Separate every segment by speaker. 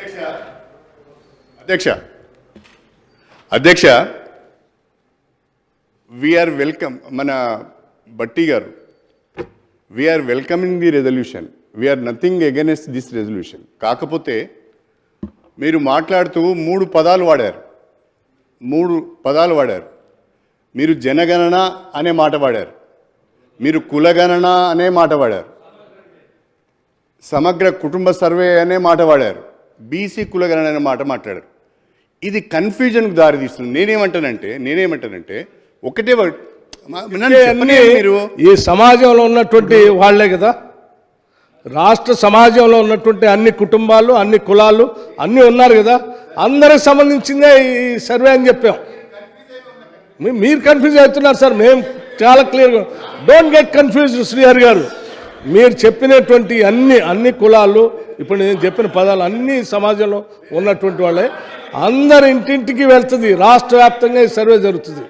Speaker 1: అధ్యక్ష. అధ్యక్ష. We are welcome మన బట్టి గారు we are welcoming the resolution we are nothing against this resolution కాకపోతే మీరు మాట్లాడుతూ మూడు పదాలు వాడారు. మూడు పదాలు వాడారు. మీరు జనగణన అనే మాట వాడారు. మీరు కులగణన అనే మాట వాడారు. సమగ్ర కుటుంబ సర్వే అనే మాట వాడారు. బీసీ కులగణన అనే మాట మాట్లాడారు. ఇది కన్ఫ్యూజన్కు దారితీస్తుంది నేనేమంటానంటే నేనేమంటానంటే ఒకటే మీరు.
Speaker 2: ఈ సమాజంలో ఉన్నటువంటి వాళ్ళే కదా. రాష్ట్ర సమాజంలో ఉన్నటువంటి అన్ని కుటుంబాలు అన్ని కులాలు అన్నీ ఉన్నారు కదా. అందరికి సంబంధించిందే ఈ సర్వే అని చెప్పాం. మీరు కన్ఫ్యూజ్ అవుతున్నారు సార్. మేము చాలా క్లియర్గా డోంట్ గెట్ కన్ఫ్యూజ్ శ్రీహరి గారు. మీరు చెప్పినటువంటి అన్ని అన్ని కులాలు ఇప్పుడు నేను చెప్పిన పదాలు అన్ని సమాజంలో ఉన్నటువంటి వాళ్ళే అందరి ఇంటింటికి వెళ్తుంది రాష్ట్ర వ్యాప్తంగా ఈ సర్వే జరుగుతుంది.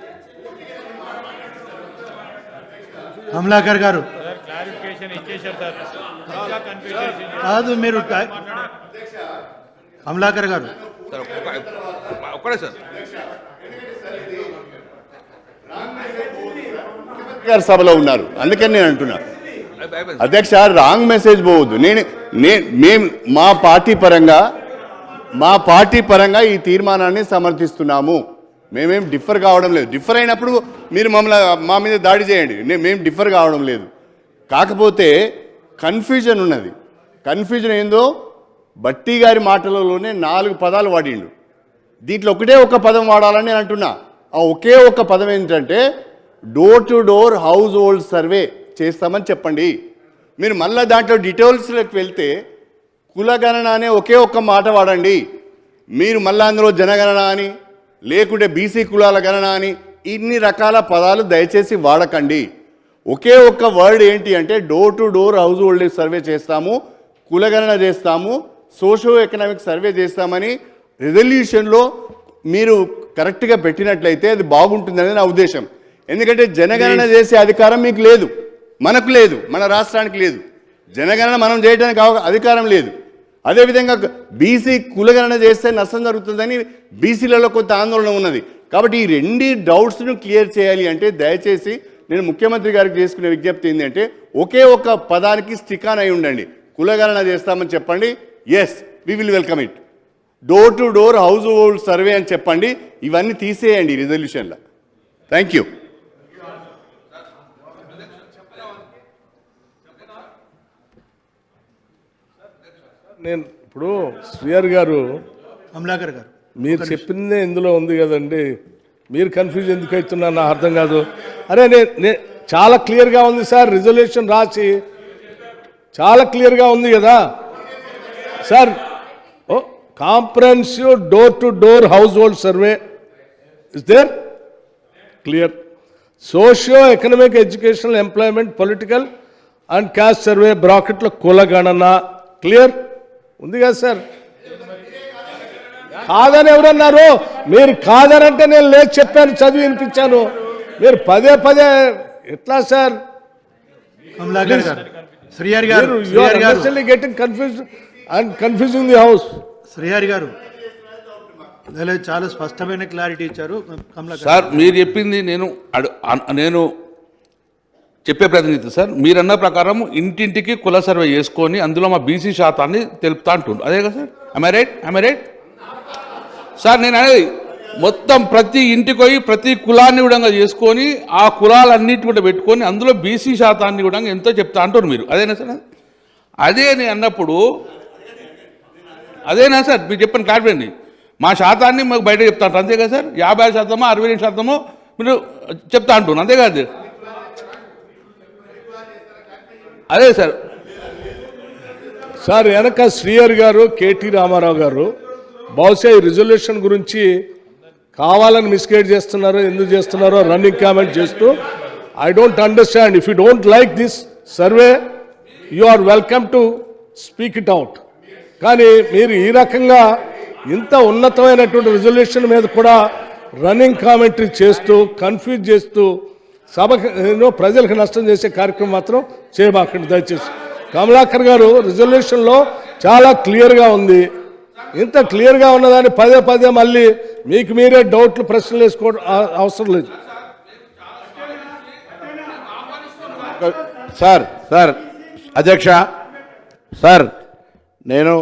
Speaker 3: కమలాకర్ గారు.
Speaker 4: క్లారిఫికేషన్ ఇచ్చేశారు సార్ ఇంకా కన్ఫ్యూజన్
Speaker 3: కాదు మీరు కమలాకర్ గారు.
Speaker 5: ఒక్కడే సార్
Speaker 1: సభలో ఉన్నారు. అందుకని నేను అంటున్నా. అధ్యక్ష రాంగ్ మెసేజ్ పోవద్దు. నేను నేను మేము మా పార్టీ పరంగా మా పార్టీ పరంగా ఈ తీర్మానాన్ని సమర్థిస్తున్నాము. మేమేం డిఫర్ కావడం లేదు. డిఫర్ అయినప్పుడు మీరు మమ్మల్ని మా మీద దాడి చేయండి. మేము డిఫర్ కావడం లేదు. కాకపోతే కన్ఫ్యూజన్ ఉన్నది. కన్ఫ్యూజన్ ఏందో బట్టి గారి మాటలలోనే నాలుగు పదాలు వాడిండు. దీంట్లో ఒకటే ఒక పదం వాడాలని నేను అంటున్నా. ఆ ఒకే ఒక పదం ఏంటంటే door to door household survey చేస్తామని చెప్పండి. మీరు మళ్ళీ దాంట్లో డీటెయిల్స్లోకి వెళ్తే కులగణన అనే ఒకే ఒక్క మాట వాడండి. మీరు మళ్ళీ అందులో జనగణన అని లేకుంటే బీసీ కులాల గణన అని ఇన్ని రకాల పదాలు దయచేసి వాడకండి. ఒకే ఒక్క వర్డ్ ఏంటి అంటే door to door household survey చేస్తాము కులగణన చేస్తాము సోషో ఎకనామిక్ సర్వే చేస్తామని రెజల్యూషన్లో మీరు కరెక్ట్గా పెట్టినట్లయితే అది బాగుంటుందని నా ఉద్దేశం. ఎందుకంటే జనగణన చేసే అధికారం మీకు లేదు. మనకు లేదు మన రాష్ట్రానికి లేదు. జనగణన మనం చేయడానికి అధికారం లేదు. అదేవిధంగా బీసీ కులగణన చేస్తే నష్టం జరుగుతుందని బీసీలలో కొంత ఆందోళన ఉన్నది. కాబట్టి ఈ రెండు డౌట్స్ను క్లియర్ చేయాలి అంటే దయచేసి నేను ముఖ్యమంత్రి గారికి చేసుకునే విజ్ఞప్తి ఏంటంటే ఒకే ఒక పదానికి స్టికాన్ అయి ఉండండి. కులగణన చేస్తామని చెప్పండి. Yes we will welcome it door to door household survey అని చెప్పండి. ఇవన్నీ తీసేయండి రిజల్యూషన్లో థ్యాంక్ యూ
Speaker 2: నేను ఇప్పుడు శ్రీహర్ గారు
Speaker 3: కమలాకర్ గారు.
Speaker 2: మీరు చెప్పిందే ఇందులో ఉంది కదండి. మీరు కన్ఫ్యూజ్ ఎందుకు అవుతున్నారు నాకు అర్థం కాదు. అరే నే- నే చాలా క్లియర్గా ఉంది సార్ రిజల్యూషన్ రాసి. చాలా క్లియర్గా ఉంది కదా. Sir oh comprehensive door to door household survey is there clear socio economic educational employment political and caste survey బ్రాకెట్లో కులగణన క్లియర్ ఉంది కదా సార్? కాదని ఎవరన్నారు? మీరు కాదనంటే నేను లేదు చెప్పాను చదివి వినిపించాను. మీరు పదే పదే ఎట్లా sir? Getting confuse and confusing the house
Speaker 3: Srihari గారు చాలా స్పష్టమైన క్లారిటీ ఇచ్చారు.
Speaker 5: సార్ మీరు చెప్పింది నేను నేను చెప్పే ప్రతినిధి సార్ మీరన్న ప్రకారం ఇంటింటికి కుల సర్వే చేసుకొని అందులో మా బీసీ శాతాన్ని తెలుపుతా అంటుండ్రు. అదే కదా sir? I right I right sir నేను అనేది మొత్తం ప్రతి ఇంటికి పోయి ప్రతి కులాన్ని కూడా చేసుకొని ఆ కులాలన్నిటి కూడా పెట్టుకొని అందులో బీసీ శాతాన్ని కూడా ఎంతో చెప్తా అంటారు మీరు. అదేనా సార్? అదే నేను అన్నప్పుడు అదేనా సార్? మీరు చెప్పండి కాదండి మా శాతాన్ని మాకు బయట చెప్తా అంటారు. అంతే కదా సార్? యాభై శాతమో అరవై రెండు శాతమో మీరు చెప్తా అంటున్నారు అంతే కాదు? అదే సార్.
Speaker 2: సార్ వెనక శ్రీయర్ గారు కేటీ రామారావు గారు బహుశా ఈ రిజల్యూషన్ గురించి కావాలని మిస్గైడ్ చేస్తున్నారో ఎందుకు చేస్తున్నారో రన్నింగ్ కామెంట్ చేస్తూ I don't understand if you don't like this survey you are welcome to speak it out కానీ మీరు ఈ రకంగా ఇంత ఉన్నతమైనటువంటి రిజల్యూషన్ మీద కూడా రన్నింగ్ కామెంటరీ చేస్తూ కన్ఫ్యూజ్ చేస్తూ సభలో ప్రజలకు నష్టం చేసే కార్యక్రమం మాత్రం చేయబాకండి దయచేసి. కమలాకర్ గారు రిజల్యూషన్లో చాలా క్లియర్గా ఉంది. ఇంత క్లియర్గా ఉన్నదాన్ని పదే పదే మళ్ళీ మీకు మీరే డౌట్లు ప్రశ్నలు వేసుకోవడం అవసరం లేదు.
Speaker 6: సార్ సార్ అధ్యక్ష సార్ నేను